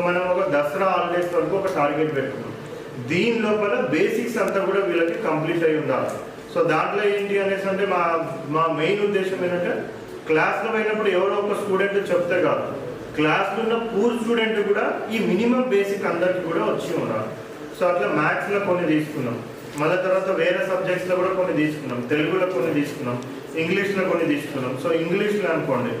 మనం ఒక దసరా హాలిడేస్ వరకు ఒక టార్గెట్ పెట్టుకున్నాం. దీని లోపల బేసిక్స్ అంతా కూడా వీళ్ళకి కంప్లీట్ అయి ఉండాలి. సో దాంట్లో ఏంటి అనేసి అంటే మా మా మెయిన్ ఉద్దేశం ఏంటంటే క్లాస్లో పోయినప్పుడు ఎవరో ఒక స్టూడెంట్ చెప్తే కాదు. క్లాస్లో ఉన్న పూర్ స్టూడెంట్ కూడా ఈ మినిమం బేసిక్ అందరికి కూడా వచ్చి ఉండాలి. సో అట్లా మ్యాథ్స్లో కొన్ని తీసుకున్నాం. మళ్ళీ తర్వాత వేరే సబ్జెక్ట్స్లో కూడా కొన్ని తీసుకున్నాం. తెలుగులో కొన్ని తీసుకున్నాం. ఇంగ్లీష్లో కొన్ని తీసుకున్నాం. సో ఇంగ్లీష్లో అనుకోండి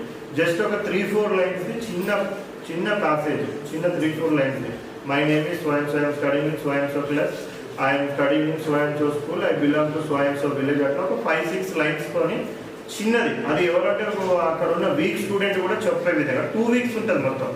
జస్ట్ ఒక త్రీ ఫోర్ లైన్స్ చిన్న చిన్న ప్యాసేజ్ చిన్న three four lines my name ఈ స్వయం స్వయం స్టడింగ్ ఇన్ స్వయం so class I'm studying in స్వయం so school I belong to స్వయం సో విలేజ్ అట్లా ఒక ఫైవ్ సిక్స్ లైన్స్ తోని చిన్నది. అది ఎవరంటే ఒక అక్కడ ఉన్న వీక్ స్టూడెంట్ కూడా చెప్పే విధంగా టూ వీక్స్ ఉంటుంది మొత్తం.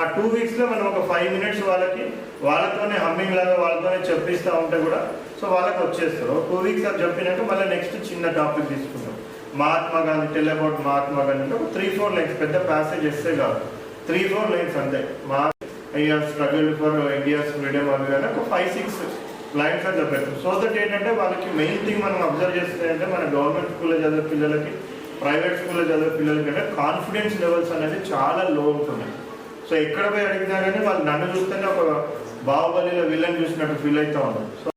ఆ టూ వీక్స్లో మనం ఒక ఫైవ్ మినిట్స్ వాళ్ళకి వాళ్ళతోనే హమ్మింగ్ లాగా వాళ్ళతోనే చెప్పిస్తూ ఉంటే కూడా సో వాళ్ళకి వచ్చేస్తారు. టూ వీక్స్ అది చెప్పినాక మళ్ళీ నెక్స్ట్ చిన్న టాపిక్ తీసుకుంటాం. మహాత్మా గాంధీ టెల్ అబౌట్ మహాత్మా గాంధీ అంటే ఒక త్రీ ఫోర్ లైన్స్ పెద్ద ప్యాసేజ్ ఇస్తే కాదు. త్రీ ఫోర్ లైన్స్ అంతే మా ఐఆర్ స్ట్రగుల్ ఫర్ ఇండియాస్ ఫ్రీడమ్ అవి కానీ ఒక ఫైవ్ సిక్స్ లైన్స్ అని చెప్పారు సో దట్ ఏంటంటే వాళ్ళకి మెయిన్ థింగ్ మనం అబ్జర్వ్ చేస్తే అంటే మన గవర్నమెంట్ స్కూల్లో చదివే పిల్లలకి ప్రైవేట్ స్కూల్లో చదివే పిల్లలకి అంటే కాన్ఫిడెన్స్ లెవెల్స్ అనేది చాలా లో ఉంటున్నాయి. సో ఎక్కడ పోయి అడిగినా కానీ వాళ్ళు నన్ను చూస్తేనే ఒక బాహుబలిలో విలన్ చూసినట్టు ఫీల్ అవుతూ ఉన్నారు సో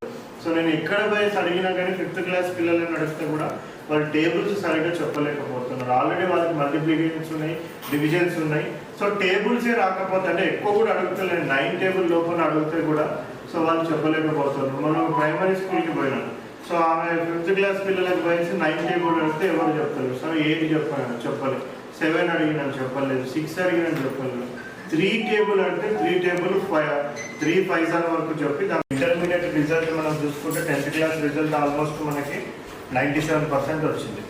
సో నేను ఎక్కడ పోయి అడిగినా కానీ ఫిఫ్త్ క్లాస్ పిల్లల్ని నడిస్తే కూడా వాళ్ళు టేబుల్స్ సరిగ్గా చెప్పలేకపోతున్నారు. ఆల్రెడీ వాళ్ళకి మల్టిప్లికేషన్స్ ఉన్నాయి డివిజన్స్ ఉన్నాయి. సో టేబుల్సే రాకపోతే అంటే ఎక్కువ కూడా అడుగుతలేదు నైన్ టేబుల్ లోపల అడిగితే కూడా సో వాళ్ళు చెప్పలేకపోతున్నారు. మనం ప్రైమరీ స్కూల్కి పోయినాం సో ఆమె ఫిఫ్త్ క్లాస్ పిల్లలకు పోయి నైన్ టేబుల్ అడిగితే ఎవరు చెప్తారు? సో ఎయిట్ చెప్పాను? చెప్పలేదు సెవెన్ అడిగినాను చెప్పలేదు. సిక్స్ అడిగినాను చెప్పలేదు. త్రీ టేబుల్ అంటే త్రీ టేబుల్ ఫైవ్ త్రీ పైసాల వరకు చెప్పి దాని మనం చూసుకుంటే టెన్త్ క్లాస్ రిజల్ట్ ఆల్మోస్ట్ మనకి నైంటీ సెవెన్ పర్సెంట్ వచ్చింది.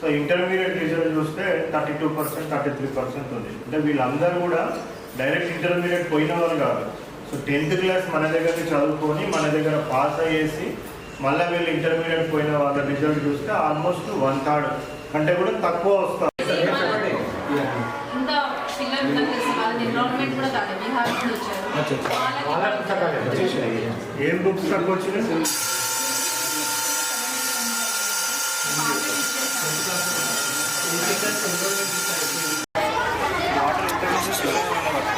సో ఇంటర్మీడియట్ రిజల్ట్ చూస్తే thirty two percent thirty three percent ఉంది. అంటే వీళ్ళందరూ కూడా డైరెక్ట్ ఇంటర్మీడియట్ పోయిన వాళ్ళు కాదు. సో టెన్త్ క్లాస్ మన దగ్గర చదువుకొని మన దగ్గర పాస్ అయ్యేసి మళ్ళీ వీళ్ళు ఇంటర్మీడియట్ పోయిన వాళ్ళ రిజల్ట్ చూస్తే ఆల్మోస్ట్ వన్ థర్డ్ కంటే కూడా తక్కువ వస్తారు పుస్తకాలు వచ్చాయి ఏం పుస్తకాలు వచ్చినాయి వాటర్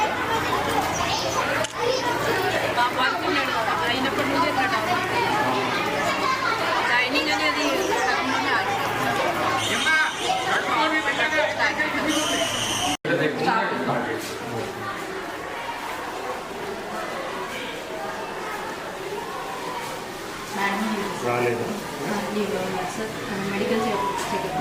రాలేదు. Medical checkup